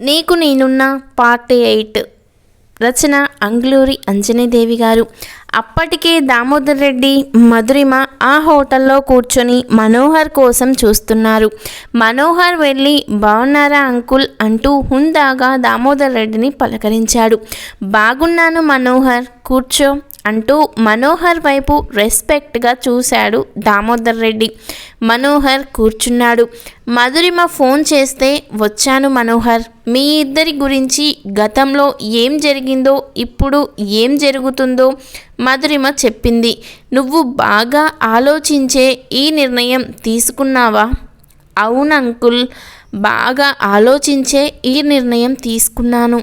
నీకు నేనున్న part eight. రచన అంగ్లూరి అంజనీదేవి గారు. అప్పటికే దామోదర్ రెడ్డి మధురిమ ఆ హోటల్లో కూర్చొని మనోహర్ కోసం చూస్తున్నారు. మనోహర్ వెళ్ళి బాగున్నారా అంకుల్? అంటూ హుందాగా దామోదర్ రెడ్డిని పలకరించాడు. బాగున్నాను మనోహర్ కూర్చో. అంటూ మనోహర్ వైపు రెస్పెక్ట్గా చూశాడు దామోదర్ రెడ్డి. మనోహర్ కూర్చున్నాడు. మధురిమ ఫోన్ చేస్తే వచ్చాను మనోహర్ మీ ఇద్దరి గురించి గతంలో ఏం జరిగిందో ఇప్పుడు ఏం జరుగుతుందో మధురిమ చెప్పింది. నువ్వు బాగా ఆలోచించే ఈ నిర్ణయం తీసుకున్నావా? అవును అంకుల్ బాగా ఆలోచించే ఈ నిర్ణయం తీసుకున్నాను.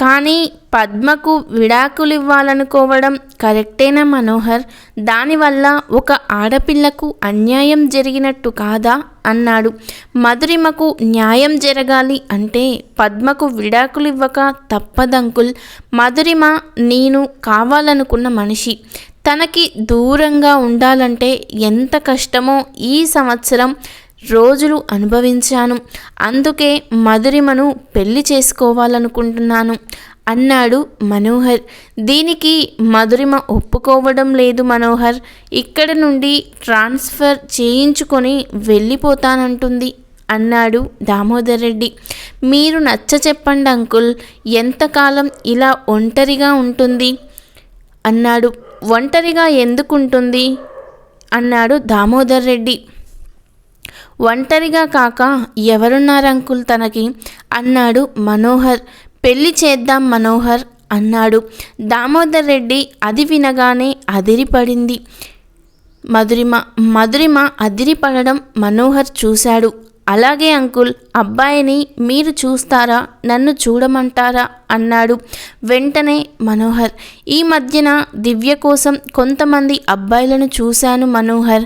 కానీ పద్మకు విడాకులు ఇవ్వాలనుకోవడం కరెక్టేనా మనోహర్? దానివల్ల ఒక ఆడపిల్లకు అన్యాయం జరిగినట్టు కాదా? అన్నాడు. మధురిమకు న్యాయం జరగాలి అంటే పద్మకు విడాకులు ఇవ్వక తప్పదంకుల్. మధురిమ నేను కావాలనుకున్న మనిషి. తనకి దూరంగా ఉండాలంటే ఎంత కష్టమో ఈ సంవత్సరం రోజులు అనుభవించాను. అందుకే మధురిమను పెళ్ళి చేసుకోవాలనుకుంటున్నాను అన్నాడు మనోహర్. దీనికి మధురిమ ఒప్పుకోవడం లేదు మనోహర్. ఇక్కడ నుండి ట్రాన్స్ఫర్ చేయించుకొని వెళ్ళిపోతానంటుంది అన్నాడు దామోదర్ రెడ్డి. మీరు నచ్చ చెప్పండి అంకుల్ ఎంతకాలం ఇలా ఒంటరిగా ఉంటుంది? అన్నాడు. ఒంటరిగా ఎందుకుంటుంది? అన్నాడు దామోదర్ రెడ్డి. ఒంటరిగా కాక ఎవరున్నారు అంకుల్ తనకి? అన్నాడు మనోహర్. పెళ్ళి చేద్దాం మనోహర్ అన్నాడు. దామోదర్ రెడ్డి అది వినగానే అదిరిపడింది. మధురిమ మధురిమ అదిరిపడడం మనోహర్ చూశాడు. అలాగే అంకుల్ అబ్బాయిని మీరు చూస్తారా? నన్ను చూడమంటారా? అన్నాడు వెంటనే మనోహర్. ఈ మధ్యన దివ్య కోసం కొంతమంది అబ్బాయిలను చూశాను మనోహర్.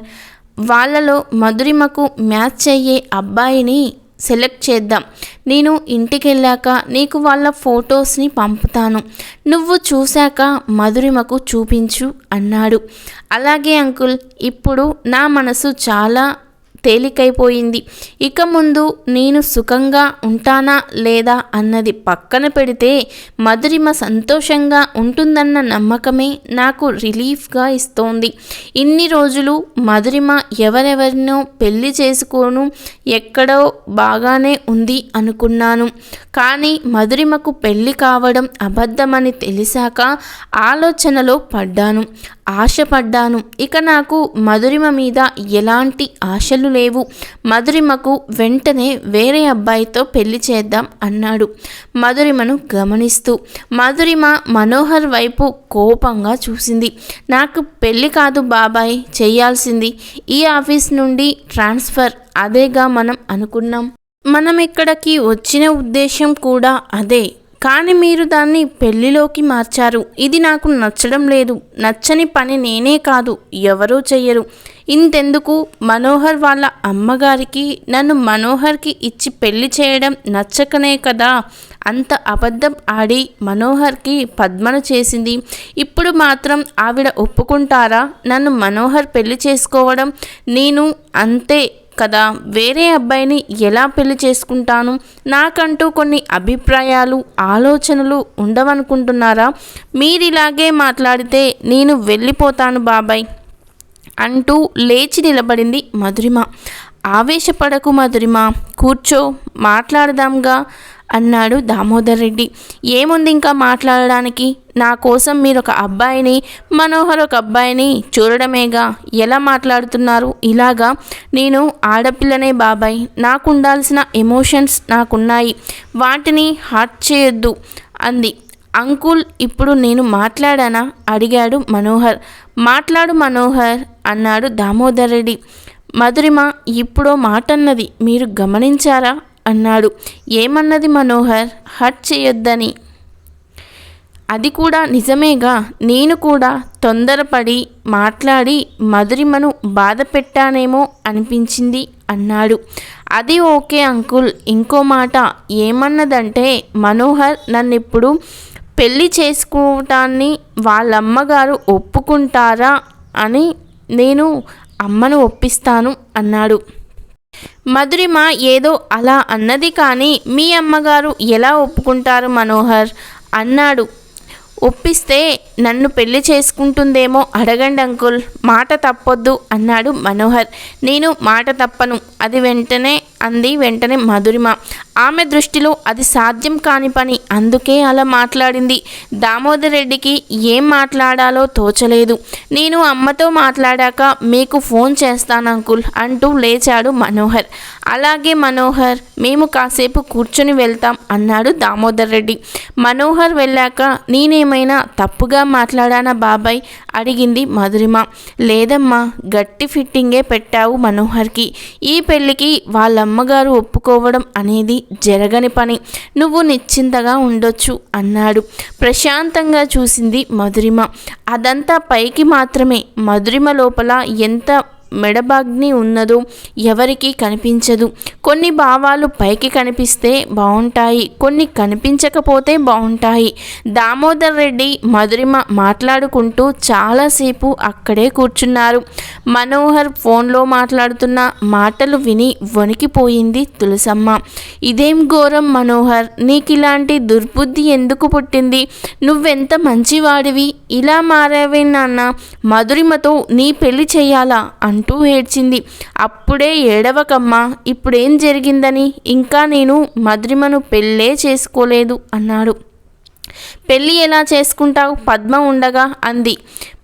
వాళ్ళలో మధురిమకు మ్యాచ్ అయ్యే అబ్బాయిని సెలెక్ట్ చేద్దాం. నేను ఇంటికి వెళ్ళాక నీకు వాళ్ళ ఫొటోస్ని పంపుతాను. నువ్వు చూశాక మధురిమకు చూపించు అన్నాడు. అలాగే అంకుల్ ఇప్పుడు నా మనసు చాలా తేలికైపోయింది. ఇక ముందు నేను సుఖంగా ఉంటానా లేదా అన్నది పక్కన పెడితే మధురిమ సంతోషంగా ఉంటుందన్న నమ్మకమే నాకు రిలీఫ్గా ఇస్తోంది. ఇన్ని రోజులు మధురిమ ఎవరెవరినో పెళ్ళి చేసుకోను ఎక్కడో బాగానే ఉంది అనుకున్నాను. కానీ మధురిమకు పెళ్ళి కావడం అబద్ధమని తెలిసాక ఆలోచనలో పడ్డాను. ఆశపడ్డాను. ఇక నాకు మధురిమ మీద ఎలాంటి ఆశలు లేవు. మధురిమకు వెంటనే వేరే అబ్బాయితో పెళ్ళి చేద్దాం అన్నాడు. మధురిమను గమనిస్తూ మధురిమ మనోహర్ వైపు కోపంగా చూసింది. నాకు పెళ్ళి కాదు బాబాయ్ చేయాల్సింది ఈ ఆఫీస్ నుండి ట్రాన్స్ఫర్. అదేగా మనం అనుకున్నాం. మనం ఇక్కడికి వచ్చిన ఉద్దేశం కూడా అదే. కానీ మీరు దాన్ని పెళ్ళిలోకి మార్చారు. ఇది నాకు నచ్చడం లేదు. నచ్చని పని నేనే కాదు. ఎవరూ చెయ్యరు. ఇంతెందుకు? మనోహర్ వాళ్ళ అమ్మగారికి నన్ను మనోహర్కి ఇచ్చి పెళ్ళి చేయడం నచ్చకనే కదా? అంత అబద్ధం ఆడి మనోహర్కి పద్మను చేసింది. ఇప్పుడు మాత్రం ఆవిడ ఒప్పుకుంటారా? నన్ను మనోహర్ పెళ్ళి చేసుకోవడం నేను అంతే కదా? వేరే అబ్బాయిని ఎలా పెళ్ళి చేసుకుంటాను? నాకంటూ కొన్ని అభిప్రాయాలు ఆలోచనలు ఉండవనుకుంటున్నారా? మీరిలాగే మాట్లాడితే నేను వెళ్ళిపోతాను బాబాయ్ అంటూ లేచి నిలబడింది మధురిమ. ఆవేశపడకు మధురిమ. కూర్చో మాట్లాడదాంగా. అన్నాడు దామోదర్ రెడ్డి. ఏముంది ఇంకా మాట్లాడడానికి? నా కోసం మీరు ఒక అబ్బాయిని మనోహర్ ఒక అబ్బాయిని చూడడమేగా? ఎలా మాట్లాడుతున్నారు? ఇలాగా నేను ఆడపిల్లనే బాబాయ్. నాకు ఉండాల్సిన ఎమోషన్స్ నాకున్నాయి. వాటిని హార్ట్ చేయొద్దు అంది. అంకుల్ ఇప్పుడు నేను మాట్లాడానా? అడిగాడు మనోహర్. మాట్లాడు మనోహర్ అన్నాడు దామోదర్ రెడ్డి. మధురిమ ఇప్పుడో మాట అన్నది మీరు గమనించారా? అన్నాడు. ఏమన్నది మనోహర్? హర్ట్ చేయొద్దని. అది కూడా నిజమేగా. నేను కూడా తొందరపడి మాట్లాడి మధురిమను బాధ పెట్టానేమో అనిపించింది అన్నాడు. అది ఓకే అంకుల్. ఇంకో మాట. ఏమన్నదంటే మనోహర్ నన్నిప్పుడు పెళ్ళి చేసుకోవటాన్ని వాళ్ళమ్మగారు ఒప్పుకుంటారా అని నేను అమ్మను ఒప్పిస్తాను అన్నాడు. మధురిమ ఏదో అలా అన్నది కానీ మీ అమ్మగారు ఎలా ఒప్పుకుంటారు మనోహర్? అన్నాడు. ఒప్పిస్తే నన్ను పెళ్ళి చేసుకుంటుందేమో అడగండి అంకుల్ మాట తప్పొద్దు అన్నాడు మనోహర్. నేను మాట తప్పను అది వెంటనే అంది వెంటనే మధురిమ. ఆమె దృష్టిలో అది సాధ్యం కాని పని. అందుకే అలా మాట్లాడింది. దామోదర్ రెడ్డికి ఏం మాట్లాడాలో తోచలేదు. నేను అమ్మతో మాట్లాడాక మీకు ఫోన్ చేస్తాను అంకుల్ అంటూ లేచాడు మనోహర్. అలాగే మనోహర్ మేము కాసేపు కూర్చొని వెళ్తాం అన్నాడు దామోదర్ రెడ్డి. మనోహర్ వెళ్ళాక నేనేమైనా తప్పుగా మాట్లాడానా బాబాయ్? అడిగింది మధురిమ. లేదమ్మా గట్టి ఫిట్టింగే పెట్టావు మనోహర్కి. ఈ పెళ్ళికి వాళ్ళమ్మగారు ఒప్పుకోవడం అనేది జరగని పని. నువ్వు నిశ్చింతగా ఉండొచ్చు అన్నాడు. ప్రశాంతంగా చూసింది మధురిమ. అదంతా పైకి మాత్రమే. మధురిమ లోపల ఎంత మెడబాగ్ని ఉన్నదో ఎవరికీ కనిపించదు. కొన్ని భావాలు పైకి కనిపిస్తే బాగుంటాయి కొన్ని కనిపించకపోతే బాగుంటాయి దామోదర్ రెడ్డి మధురిమ మాట్లాడుకుంటూ చాలాసేపు అక్కడే కూర్చున్నారు. మనోహర్ ఫోన్లో మాట్లాడుతున్న మాటలు విని వణికిపోయింది తులసమ్మ. ఇదేం ఘోరం మనోహర్ నీకు ఇలాంటి దుర్బుద్ధి ఎందుకు పుట్టింది? నువ్వెంత మంచివాడివి? ఇలా మారావే నాన్న మధురిమతో నీ పెళ్ళి చేయాలా? అంటూ ఏడ్చింది. అప్పుడే ఏడవకమ్మా ఇప్పుడేం జరిగిందని? ఇంకా నేను మధురిమను పెళ్ళే చేసుకోలేదు అన్నాడు. పెళ్ళి ఎలా చేసుకుంటావు? పద్మ ఉండగా అంది.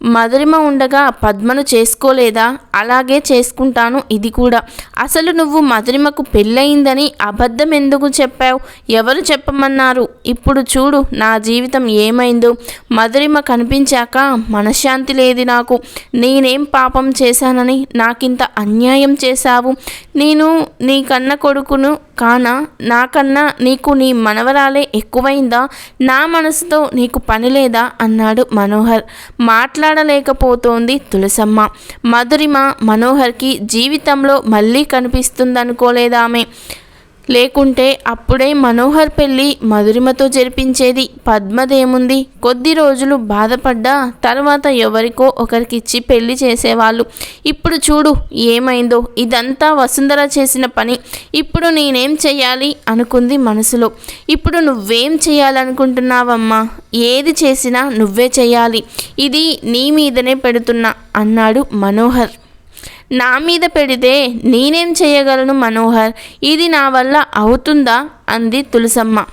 మధురిమ ఉండగా పద్మను చేసుకోలేదా? అలాగే చేసుకుంటాను ఇది కూడా. అసలు నువ్వు మధురిమకు పెళ్ళయిందని అబద్ధం ఎందుకు చెప్పావు? ఎవరు చెప్పమన్నారు? ఇప్పుడు చూడు నా జీవితం ఏమైందో. మధురిమ కనిపించాక మనశ్శాంతి లేదు నాకు. నేనేం పాపం చేశానని నాకింత అన్యాయం చేశావు. నేను నీ కన్న కొడుకును కానా? నాకన్నా నీకు నీ మనవరాలే ఎక్కువైందా? నా మనసుతో నీకు పని లేదా? అన్నాడు మనోహర్. మాట్లాడలేకపోతోంది తులసమ్మ. మధురిమ మనోహర్కి జీవితంలో మళ్ళీ కనిపిస్తుందనుకోలేదామె. లేకుంటే అప్పుడే మనోహర్ పెళ్ళి మధురిమతో జరిపించేది. పద్మదేముంది. కొద్ది రోజులు బాధపడ్డా తర్వాత ఎవరికో ఒకరికిచ్చి పెళ్ళి చేసేవాళ్ళు. ఇప్పుడు చూడు ఏమైందో. ఇదంతా వసుంధర చేసిన పని. ఇప్పుడు నేనేం చెయ్యాలి? అనుకుంది మనసులో. ఇప్పుడు నువ్వేం చేయాలనుకుంటున్నావమ్మా ఏది చేసినా నువ్వే చేయాలి ఇది నీ మీదనే పెడుతున్నా అన్నాడు మనోహర్. నా మీద పెడితే నేనేం చేయగలను మనోహర్? ఇది నా వల్ల అవుతుందా? అంది తులసమ్మ.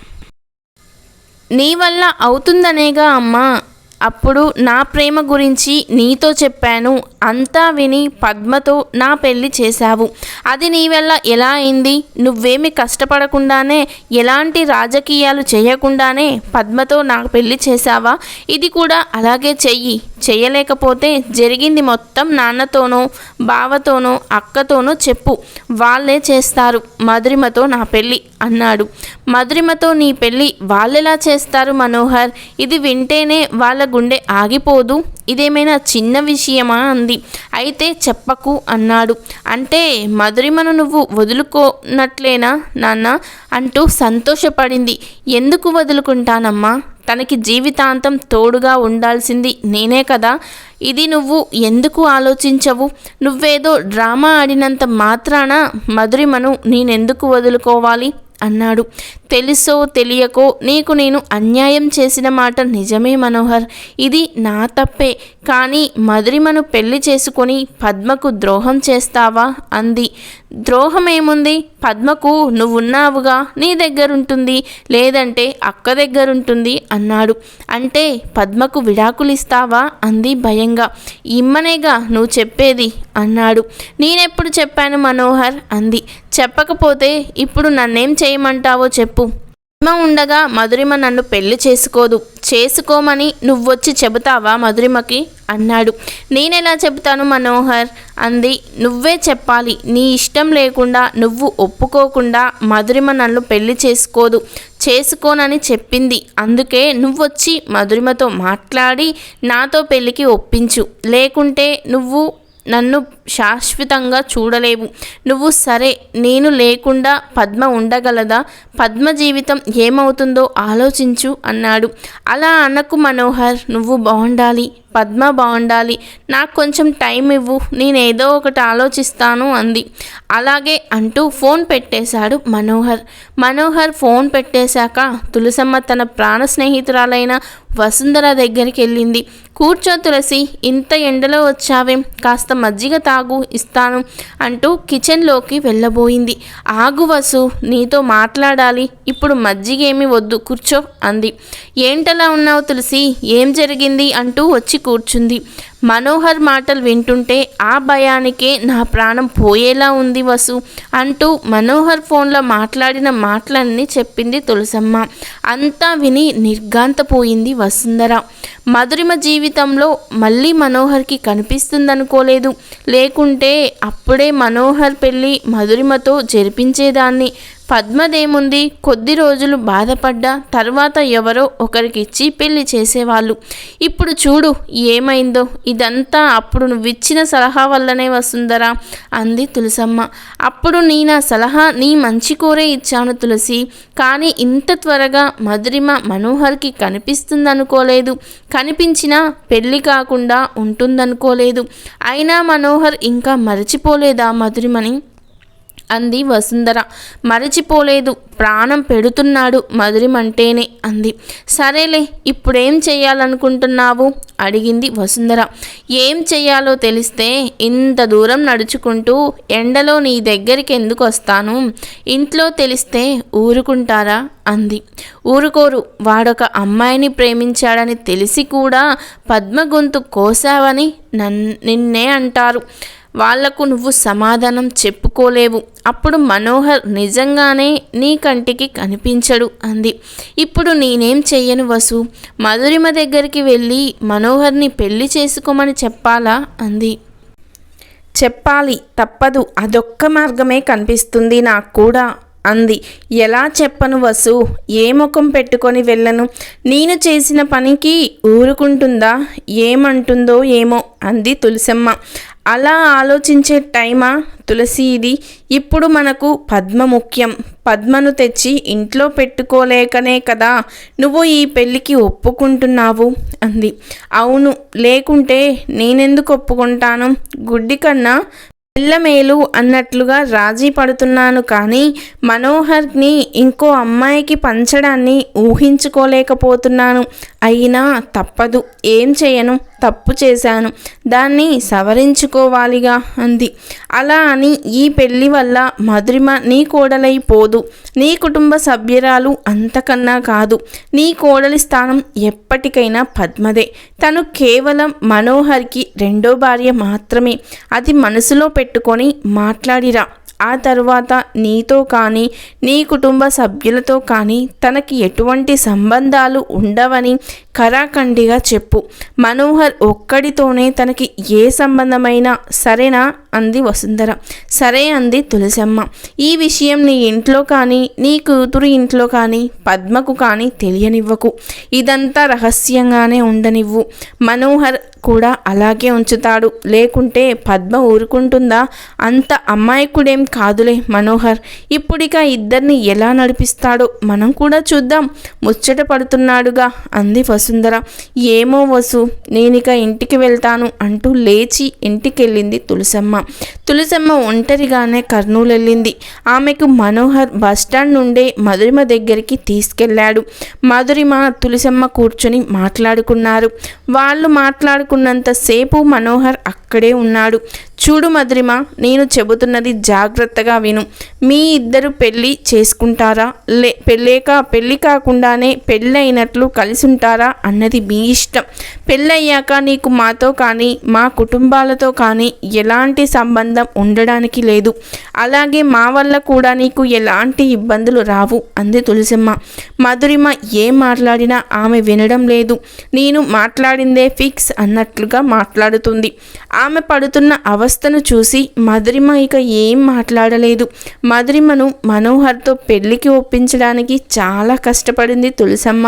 నీ వల్ల అవుతుందనేగా అమ్మా. అప్పుడు నా ప్రేమ గురించి నీతో చెప్పాను అంతా విని పద్మతో నా పెళ్ళి చేశావు. అది నీ వల్ల ఎలా అయింది? నువ్వేమి కష్టపడకుండానే ఎలాంటి రాజకీయాలు చేయకుండానే పద్మతో నాకు పెళ్ళి చేశావా? ఇది కూడా అలాగే చెయ్యి. చేయలేకపోతే జరిగింది మొత్తం నాన్నతోనో బావతోనో అక్కతోనో చెప్పు. వాళ్ళే చేస్తారు మధురిమతో నా పెళ్ళి అన్నాడు. మధురిమతో నీ పెళ్ళి వాళ్ళెలా చేస్తారు మనోహర్? ఇది వింటేనే వాళ్ళ గుండె ఆగిపోదు. ఇదేమైనా చిన్న విషయమా అంది. అయితే చెప్పకు అన్నాడు. అంటే మధురిమను నువ్వు వదులుకోనట్లేనా నాన్న? అంటూ సంతోషపడింది. ఎందుకు వదులుకుంటానమ్మా? తనకి జీవితాంతం తోడుగా ఉండాల్సింది నేనే కదా. ఇది నువ్వు ఎందుకు ఆలోచించవు? నువ్వేదో డ్రామా ఆడినంత మాత్రాన మధురిమను నేనెందుకు వదులుకోవాలి? అన్నాడు. తెలుసో తెలియకో నీకు నేను అన్యాయం చేసిన మాట నిజమే మనోహర్. ఇది నా తప్పే. కానీ మధురిమను పెళ్ళి చేసుకొని పద్మకు ద్రోహం చేస్తావా? అంది. ద్రోహం ఏముంది పద్మకు నువ్వున్నావుగా? నీ దగ్గరుంటుంది. లేదంటే అక్క దగ్గరుంటుంది అన్నాడు. అంటే పద్మకు విడాకులు ఇస్తావా అంది భయంగా. ఇమ్మనేగా నువ్వు చెప్పేది అన్నాడు. నేనెప్పుడు చెప్పాను మనోహర్? అంది. చెప్పకపోతే ఇప్పుడు నన్నేం చేయమంటావో చెప్పు. పద్మ ఉండగా మధురిమ నన్ను పెళ్ళి చేసుకోదు. చేసుకోమని నువ్వొచ్చి చెబుతావా మధురిమకి? అన్నాడు. నేనెలా చెబుతాను మనోహర్? అంది. నువ్వే చెప్పాలి. నీ ఇష్టం లేకుండా నువ్వు ఒప్పుకోకుండా మధురిమ నన్ను పెళ్ళి చేసుకోదు. చేసుకోనని చెప్పింది. అందుకే నువ్వొచ్చి మధురిమతో మాట్లాడి నాతో పెళ్ళికి ఒప్పించు. లేకుంటే నువ్వు నన్ను శాశ్వతంగా చూడలేవు. నువ్వు సరే నేను లేకుండా పద్మ ఉండగలదా? పద్మ జీవితం ఏమవుతుందో ఆలోచించు అన్నాడు. అలా అనకు మనోహర్ నువ్వు బాగుండాలి పద్మ బాగుండాలి. నాకు కొంచెం టైం ఇవ్వు నేను ఏదో ఒకటి ఆలోచిస్తాను అంది. అలాగే అంటూ ఫోన్ పెట్టేశాడు మనోహర్. మనోహర్ ఫోన్ పెట్టేశాక తులసమ్మ తన ప్రాణ స్నేహితురాలైన వసుంధర దగ్గరికి వెళ్ళింది. కూర్చో తులసి ఇంత ఎండలో వచ్చావేం? కాస్త మజ్జిగ ఆగు ఇస్తాను అంటూ కిచెన్లోకి వెళ్ళబోయింది. ఆగు వసు నీతో మాట్లాడాలి ఇప్పుడు మజ్జిగ ఏమి వద్దు కూర్చో అంది. ఏంటలా ఉన్నావు తులసి? ఏం జరిగింది? అంటూ వచ్చి కూర్చుంది. మనోహర్ మాటలు వింటుంటే ఆ భయానికే నా ప్రాణం పోయేలా ఉంది వసు అంటూ మనోహర్ ఫోన్లో మాట్లాడిన మాటలన్నీ చెప్పింది తులసమ్మ. అంతా విని నిర్గాంతపోయింది వసుంధర. మధురిమ జీవితంలో మళ్ళీ మనోహర్కి కనిపిస్తుందనుకోలేదు. లేకుంటే అప్పుడే మనోహర్ పెళ్ళి మధురిమతో జరిపించేదాన్ని. పద్మదేముంది. కొద్ది రోజులు బాధపడ్డా తర్వాత ఎవరో ఒకరికిచ్చి పెళ్ళి చేసేవాళ్ళు. ఇప్పుడు చూడు ఏమైందో. ఇదంతా అప్పుడు నువ్విచ్చిన సలహా వల్లనే వస్తుందరా అంది తులసమ్మ. అప్పుడు నీ నా సలహా నీ మంచి కోరే ఇచ్చాను తులసి. కానీ ఇంత త్వరగా మధురిమ మనోహర్కి కనిపిస్తుందనుకోలేదు. కనిపించినా పెళ్ళి కాకుండా ఉంటుందనుకోలేదు. అయినా మనోహర్ ఇంకా మరచిపోలేదా మధురిమని? అంది వసుంధర. మరచిపోలేదు. ప్రాణం పెడుతున్నాడు మధురిమంటేనే అంది. సరేలే ఇప్పుడేం చేయాలనుకుంటున్నావు అడిగింది వసుంధర. ఏం చేయాలో తెలిస్తే ఇంత దూరం నడుచుకుంటూ ఎండలో నీ దగ్గరికి ఎందుకు వస్తాను? ఇంట్లో తెలిస్తే ఊరుకుంటారా? అంది. ఊరుకోరు. వాడొక అమ్మాయిని ప్రేమించాడని తెలిసి కూడా పద్మ గొంతు కోసావని నన్ నిన్నే అంటారు. వాళ్ళకు నువ్వు సమాధానం చెప్పుకోలేవు. అప్పుడు మనోహర్ నిజంగానే నీ కంటికి కనిపించడు అంది. ఇప్పుడు నేనేం చెయ్యను వసు? మధురిమ దగ్గరికి వెళ్ళి మనోహర్ని పెళ్ళి చేసుకోమని చెప్పాలా? అంది. చెప్పాలి తప్పదు. అదొక్క మార్గమే కనిపిస్తుంది నాకు కూడా అంది. ఎలా చెప్పను వసు? ఏ ముఖం పెట్టుకొని వెళ్ళను? నేను చేసిన పనికి ఊరుకుంటుందా? ఏమంటుందో ఏమో అంది తులసమ్మ. అలా ఆలోచించే టైమా? తులసి ఇది. ఇప్పుడు మనకు పద్మ ముఖ్యం. పద్మను తెచ్చి ఇంట్లో పెట్టుకోలేకనే కదా నువ్వు ఈ పెళ్ళికి ఒప్పుకుంటున్నావు? అంది. అవును లేకుంటే నేనెందుకు ఒప్పుకుంటాను? గుడ్డి కన్నా పిల్లమేలు అన్నట్లుగా రాజీ పడుతున్నాను కానీ మనోహర్ని ఇంకో అమ్మాయికి పంచడాన్ని ఊహించుకోలేకపోతున్నాను. అయినా తప్పదు. ఏం చేయను? తప్పు చేశాను. దాన్ని సవరించుకోవాలిగా అంది. అలా అని ఈ పెళ్ళి వల్ల మధురిమ నీ కోడలైపోదు నీ కుటుంబ సభ్యురాలు అంతకన్నా కాదు. నీ కోడలి స్థానం ఎప్పటికైనా పద్మదే. తను కేవలం మనోహర్కి రెండో భార్య మాత్రమే. అది మనసులో పెట్టుకొని మాట్లాడిరా. ఆ తరువాత నీతో కానీ నీ కుటుంబ సభ్యులతో కానీ తనకి ఎటువంటి సంబంధాలు ఉండవని కరాఖండిగా చెప్పు. మనోహర్ ఒక్కడితోనే తనకి ఏ సంబంధమైనా సరేనా అంది వసుంధర. సరే అంది తులసమ్మ. ఈ విషయం నీ ఇంట్లో కానీ నీ కూతురు ఇంట్లో కానీ పద్మకు కానీ తెలియనివ్వకు. ఇదంతా రహస్యంగానే ఉండనివ్వు. మనోహర్ కూడా అలాగే ఉంచుతాడు. లేకుంటే పద్మ ఊరుకుంటుందా? అంత అమ్మాయికుడేం కాదులే మనోహర్. ఇప్పుడిక ఇద్దరిని ఎలా నడిపిస్తాడో మనం కూడా చూద్దాం. ముచ్చట పడుతున్నాడుగా అంది వసుంధర. ఏమో వసు నేనిక ఇంటికి వెళ్తాను అంటూ లేచి ఇంటికెళ్ళింది తులసమ్మ. తులసమ్మ ఒంటరిగానే కర్నూలు వెళ్ళింది ఆమెకు మనోహర్ బస్టాండ్ నుండే మధురిమ దగ్గరికి తీసుకెళ్ళాడు మధురిమ తులసమ్మ కూర్చొని మాట్లాడుకున్నారు. వాళ్ళు మాట్లాడుకున్నంతసేపు మనోహర్ అక్కడే ఉన్నాడు. చూడు మధురిమ నేను చెబుతున్నది జాగ్రత్తగా విను. మీ ఇద్దరు పెళ్ళి చేసుకుంటారా? లే పెళ్ళేక పెళ్ళి కాకుండానే పెళ్ళైనట్లు కలిసి ఉంటారా అన్నది మీ ఇష్టం. పెళ్ళయ్యాక నీకు మాతో కానీ మా కుటుంబాలతో కానీ ఎలాంటి సంబంధం ఉండడానికి లేదు. అలాగే మా వల్ల కూడా నీకు ఎలాంటి ఇబ్బందులు రావు అంది తులసిమ్మ. మధురిమ ఏం మాట్లాడినా ఆమె వినడం లేదు. నేను మాట్లాడిందే ఫిక్స్ అన్నట్లుగా మాట్లాడుతుంది. ఆమె పడుతున్న అవస్థను చూసి మధురిమ ఇక ఏం మాట్లాడలేదు. మధురిమను మనోహర్తో పెళ్ళికి ఒప్పించడానికి చాలా కష్టపడింది తులసమ్మ.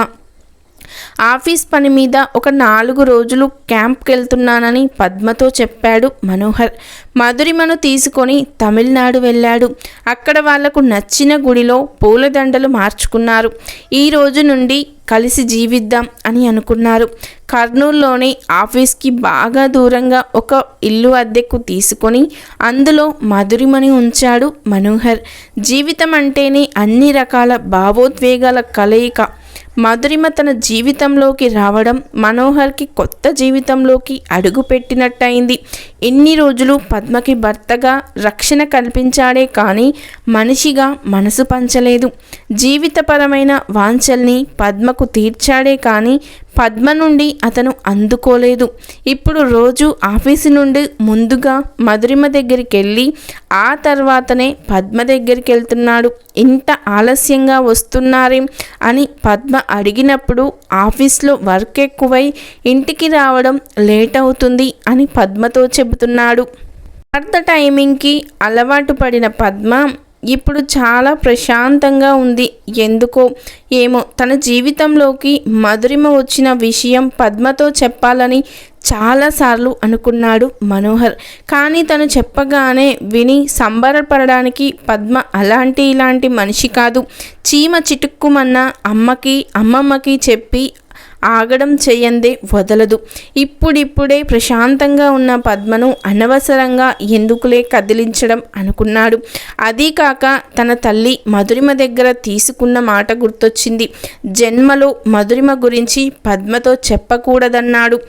ఆఫీస్ పని మీద ఒక నాలుగు రోజులు క్యాంప్కి వెళ్తున్నానని పద్మతో చెప్పాడు మనోహర్. మధురిమను తీసుకొని తమిళనాడు వెళ్ళాడు. అక్కడ వాళ్ళకు నచ్చిన గుడిలో పూలదండలు మార్చుకున్నారు. ఈ రోజు నుండి కలిసి జీవిద్దాం అని అనుకున్నారు. కర్నూలులోని ఆఫీస్కి బాగా దూరంగా ఒక ఇల్లు అద్దెకు తీసుకొని అందులో మధురిమని ఉంచాడు మనోహర్. జీవితం అంటేనే అన్ని రకాల భావోద్వేగాల కలయిక మధురిమ తన జీవితంలోకి రావడం మనోహర్కి కొత్త జీవితంలోకి అడుగు పెట్టినట్టయింది ఎన్ని రోజులు పద్మకి భర్తగా రక్షణ కల్పించాడే కానీ మనిషిగా మనసు పంచలేదు. జీవితపరమైన వాంఛల్ని పద్మకు తీర్చాడే కానీ పద్మ నుండి అతను అందుకోలేదు. ఇప్పుడు రోజు ఆఫీసు నుండి ముందుగా మధురిమ దగ్గరికి వెళ్ళి ఆ తర్వాతనే పద్మ దగ్గరికి వెళ్తున్నాడు ఇంత ఆలస్యంగా వస్తున్నారేం అని పద్మ అడిగినప్పుడు ఆఫీస్లో వర్క్ ఎక్కువై ఇంటికి రావడం లేట్ అవుతుంది అని పద్మతో చెబుతున్నాడు. భర్త టైమింగ్కి అలవాటు పడిన పద్మ ఇప్పుడు చాలా ప్రశాంతంగా ఉంది. ఎందుకో ఏమో. తన జీవితంలోకి మధురిమ వచ్చిన విషయం పద్మతో చెప్పాలని చాలాసార్లు అనుకున్నాడు మనోహర్. కానీ తను చెప్పగానే విని సంబరపడడానికి పద్మ అలాంటి ఇలాంటి మనిషి కాదు. చీమ చిటుక్కుమన్న అమ్మకి అమ్మమ్మకి చెప్పి ఆగడం చేయందే వదలదు. ఇప్పుడిప్పుడే ప్రశాంతంగా ఉన్న పద్మను అనవసరంగా ఎందుకులే కదిలించడం అనుకున్నాడు. అదీ కాక తన తల్లి మధురిమ దగ్గర తీసుకున్న మాట గుర్తొచ్చింది. జన్మలో మధురిమ గురించి పద్మతో చెప్పకూడదన్నాడు.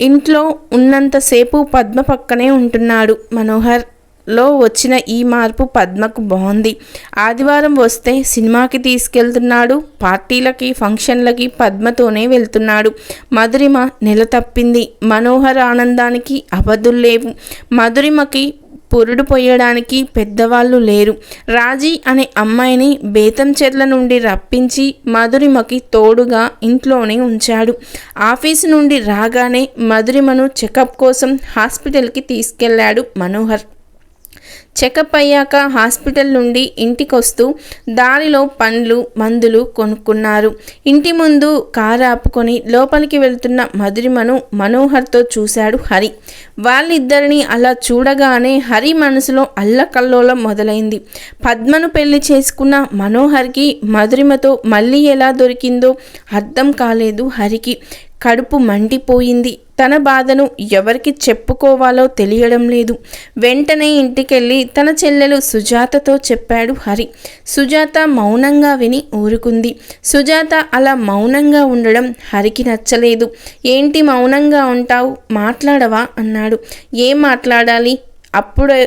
ఇంట్లో ఉన్నంతసేపు పద్మ పక్కనే ఉంటున్నాడు. మనోహర్ లో వచ్చిన ఈ మార్పు పద్మకు బాగుంది. ఆదివారం వస్తే సినిమాకి తీసుకెళ్తున్నాడు పార్టీలకి ఫంక్షన్లకి పద్మతోనే వెళ్తున్నాడు. మధురిమ నెల తప్పింది. మనోహర్ ఆనందానికి అవధులు లేవు. మధురిమకి పురుడు పోయడానికి పెద్దవాళ్ళు లేరు. రాజీ అనే అమ్మాయిని బేతం చెట్ల నుండి రప్పించి మధురిమకి తోడుగా ఇంట్లోనే ఉంచాడు. ఆఫీసు నుండి రాగానే మధురిమను చెకప్ కోసం హాస్పిటల్కి తీసుకెళ్ళాడు మనోహర్. చెకప్ అయ్యాక హాస్పిటల్ నుండి ఇంటికొస్తూ దారిలో పండ్లు మందులు కొనుక్కున్నారు. ఇంటి ముందు కారు ఆపుకొని లోపలికి వెళ్తున్న మధురిమను మనోహర్తో చూశాడు హరి. వాళ్ళిద్దరిని అలా చూడగానే హరి మనసులో అల్లకల్లోలం మొదలైంది. పద్మను పెళ్ళి చేసుకున్న మనోహర్కి మధురిమతో మళ్ళీ ఎలా దొరికిందో అర్థం కాలేదు హరికి. కడుపు మండిపోయింది. తన బాధను ఎవరికి చెప్పుకోవాలో తెలియడం లేదు. వెంటనే ఇంటికెళ్ళి తన చెల్లెలు సుజాతతో చెప్పాడు హరి. సుజాత మౌనంగా విని ఊరుకుంది. సుజాత అలా మౌనంగా ఉండడం హరికి నచ్చలేదు. ఏంటి మౌనంగా ఉంటావు? మాట్లాడవా? అన్నాడు. ఏం మాట్లాడాలి? అప్పుడు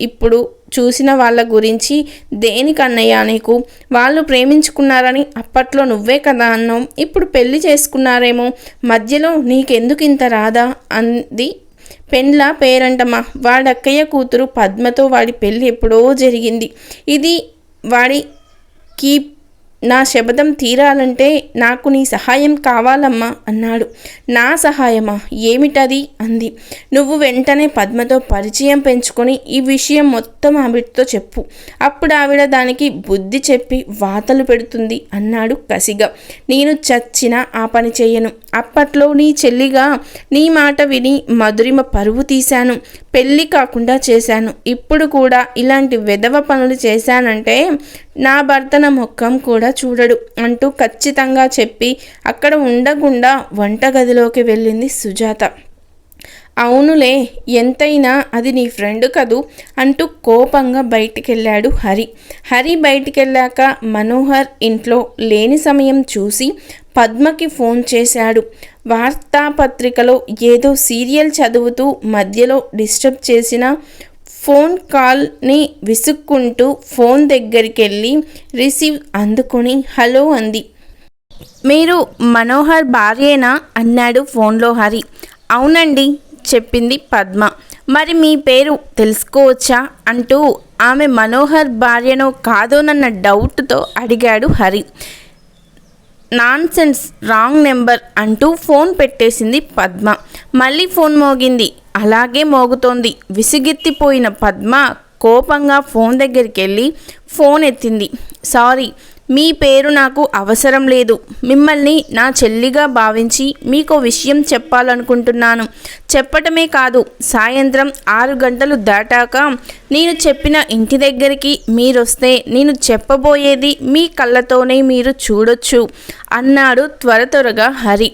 ఇప్పుడు చూసిన వాళ్ళ గురించి దేనికన్నయ్యా నీకు? వాళ్ళు ప్రేమించుకున్నారని అప్పట్లో నువ్వే కదా అన్నావు. ఇప్పుడు పెళ్ళి చేసుకున్నారేమో? మధ్యలో నీకెందుకు ఇంత రాదా అంది పెండ్ల పేరంటమ్మా. వాడక్కయ్య కూతురు పద్మతో వాడి పెళ్ళి ఎప్పుడో జరిగింది. ఇది వాడి కీప్ నా శబదం తీరాలంటే నాకు నీ సహాయం కావాలమ్మా అన్నాడు. నా సహాయమా? ఏమిటది? అంది. నువ్వు వెంటనే పద్మతో పరిచయం పెంచుకొని ఈ విషయం మొత్తం ఆవిడతో చెప్పు. అప్పుడు ఆవిడ దానికి బుద్ధి చెప్పి వాతలు పెడుతుంది అన్నాడు కసిగా. నేను చచ్చిన ఆ పని చేయను. అప్పట్లో నీ చెల్లిగా నీ మాట విని మధురిమ పరువు తీశాను. పెళ్ళి కాకుండా చేశాను. ఇప్పుడు కూడా ఇలాంటి వెధవ పనులు చేశానంటే నా భర్తన ముఖం కూడా చూడడు అంటూ ఖచ్చితంగా చెప్పి అక్కడ ఉండకుండా వంటగదిలోకి వెళ్ళింది సుజాత. అవునులే ఎంతైనా అది నీ ఫ్రెండ్ కదూ అంటూ కోపంగా బయటికెళ్ళాడు హరి. హరి బయటికెళ్ళాక మనోహర్ ఇంట్లో లేని సమయం చూసి పద్మకి ఫోన్ చేశాడు. వార్తాపత్రికలో ఏదో సీరియల్ చదువుతూ మధ్యలో డిస్టర్బ్ చేసిన ఫోన్ కాల్ని విసుక్కుంటూ ఫోన్ దగ్గరికి వెళ్ళి రిసీవ్ అందుకొని హలో అంది. మీరు మనోహర్ భార్యేనా? అన్నాడు ఫోన్లో హరి. అవునండి చెప్పింది పద్మ. మరి మీ పేరు తెలుసుకోవచ్చా? అంటూ ఆమె మనోహర్ భార్యనో కాదోనన్న డౌట్తో అడిగాడు Hari. Nonsense wrong number అంటూ ఫోన్ పెట్టేసింది పద్మ. మళ్ళీ ఫోన్ మోగింది. అలాగే మోగుతోంది. విసిగెత్తిపోయిన పద్మ కోపంగా ఫోన్ దగ్గరికి వెళ్ళి ఫోన్ ఎత్తింది. సారీ మీ పేరు నాకు అవసరం లేదు. మిమ్మల్ని నా చెల్లిగా భావించి మీకు విషయం చెప్పాలనుకుంటున్నాను. చెప్పటమే కాదు సాయంత్రం ఆరు గంటలు దాటాక నేను చెప్పిన ఇంటి దగ్గరికి మీరొస్తే నేను చెప్పబోయేది మీ కళ్ళతోనే మీరు చూడొచ్చు అన్నాడు త్వర త్వరగా హరి.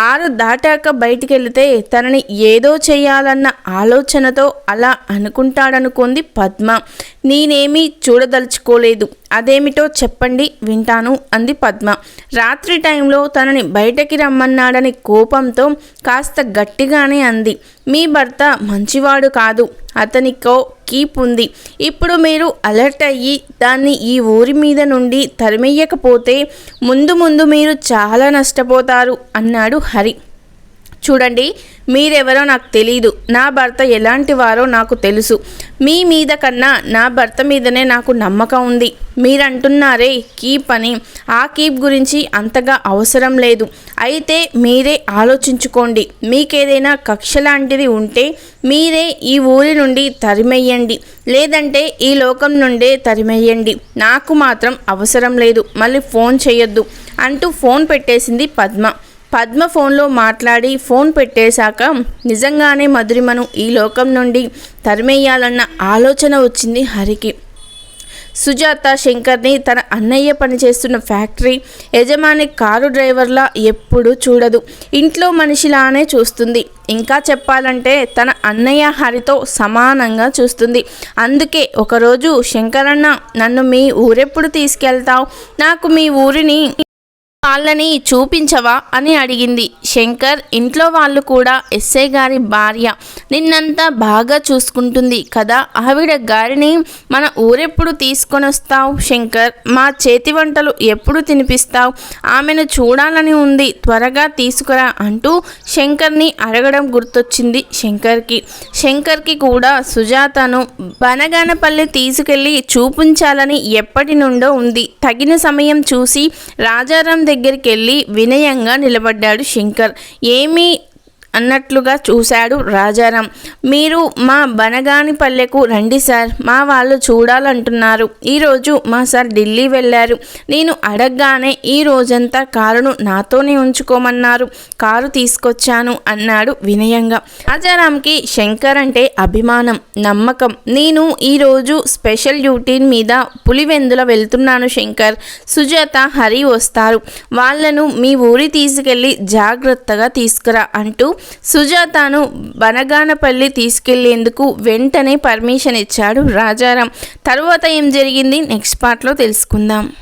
ఆరు దాటాక బయటికెళ్తే తనని ఏదో చేయాలన్న ఆలోచనతో అలా అనుకుంటాడనుకుంది పద్మ. నేనేమీ చూడదలుచుకోలేదు. అదేమిటో చెప్పండి వింటాను అంది పద్మ. రాత్రి టైంలో తనని బయటకి రమ్మన్నాడని కోపంతో కాస్త గట్టిగానే అంది. మీ భర్త మంచివాడు కాదు అతనికో కీప్ ఉంది. ఇప్పుడు మీరు అలర్ట్ అయ్యి దాన్ని ఈ ఊరి మీద నుండి తరిమెయ్యకపోతే ముందు ముందు మీరు చాలా నష్టపోతారు అన్నాడు హరి. చూడండి మీరెవరో నాకు తెలియదు నా భర్త ఎలాంటి వారో నాకు తెలుసు. మీ మీద కన్నా నా భర్త మీదనే నాకు నమ్మకం ఉంది. మీరంటున్నారే కీప్ అని ఆ కీప్ గురించి అంతగా అవసరం లేదు. అయితే మీరే ఆలోచించుకోండి. మీకేదైనా కక్ష లాంటిది ఉంటే మీరే ఈ ఊరి నుండి తరిమెయ్యండి లేదంటే ఈ లోకం నుండే తరిమెయ్యండి నాకు మాత్రం అవసరం లేదు. మళ్ళీ ఫోన్ చేయొద్దు అంటూ ఫోన్ పెట్టేసింది పద్మ. పద్మ ఫోన్లో మాట్లాడి ఫోన్ పెట్టేశాక నిజంగానే మధురిమను ఈ లోకం నుండి తరిమేయాలన్న ఆలోచన వచ్చింది హరికి. సుజాత శంకర్ని తన అన్నయ్య పనిచేస్తున్న ఫ్యాక్టరీ యజమాని కారు డ్రైవర్లా ఎప్పుడూ చూడదు. ఇంట్లో మనిషిలానే చూస్తుంది. ఇంకా చెప్పాలంటే తన అన్నయ్య హరితో సమానంగా చూస్తుంది. అందుకే ఒకరోజు శంకరన్న నన్ను మీ ఊరెప్పుడు తీసుకెళ్తావు? నాకు మీ ఊరిని వాళ్ళని చూపించవా అని అడిగింది. శంకర్ ఇంట్లో వాళ్ళు కూడా ఎస్ఐ గారి భార్య నిన్నంతా బాగా చూసుకుంటుంది కదా? ఆవిడ గారిని మన ఊరెప్పుడు తీసుకొని వస్తావు? శంకర్ మా చేతి వంటలు ఎప్పుడు తినిపిస్తావు? ఆమెను చూడాలని ఉంది త్వరగా తీసుకురా అంటూ శంకర్ని అడగడం గుర్తొచ్చింది శంకర్కి. శంకర్కి కూడా సుజాతను బనగానపల్లి తీసుకెళ్ళి చూపించాలని ఎప్పటి నుండో ఉంది. తగిన సమయం చూసి రాజారాం దగ్గరికి వెళ్ళి వినయంగా నిలబడ్డాడు శంకర్. ఏమీ అన్నట్లుగా చూశాడు రాజారాం. మీరు మా బనగాని పల్లెకు రండి సార్. మా వాళ్ళు చూడాలంటున్నారు. ఈరోజు మా సార్ ఢిల్లీ వెళ్ళారు. నేను అడగగానే ఈ రోజంతా కారును నాతోనే ఉంచుకోమన్నారు. కారు తీసుకొచ్చాను అన్నాడు వినయంగా. రాజారాంకి శంకర్ అంటే అభిమానం నమ్మకం. నేను ఈరోజు స్పెషల్ డ్యూటీ మీద పులివెందుల వెళ్తున్నాను శంకర్. సుజాత హరి వస్తారు. వాళ్ళను మీ ఊరి తీసుకెళ్ళి జాగ్రత్తగా తీసుకురా అంటూ సుజాతను బనగానపల్లి తీసుకెళ్ళేందుకు వెంటనే పర్మిషన్ ఇచ్చాడు రాజారాం. తరువాత ఏం జరిగింది? నెక్స్ట్ పార్ట్లో తెలుసుకుందాం.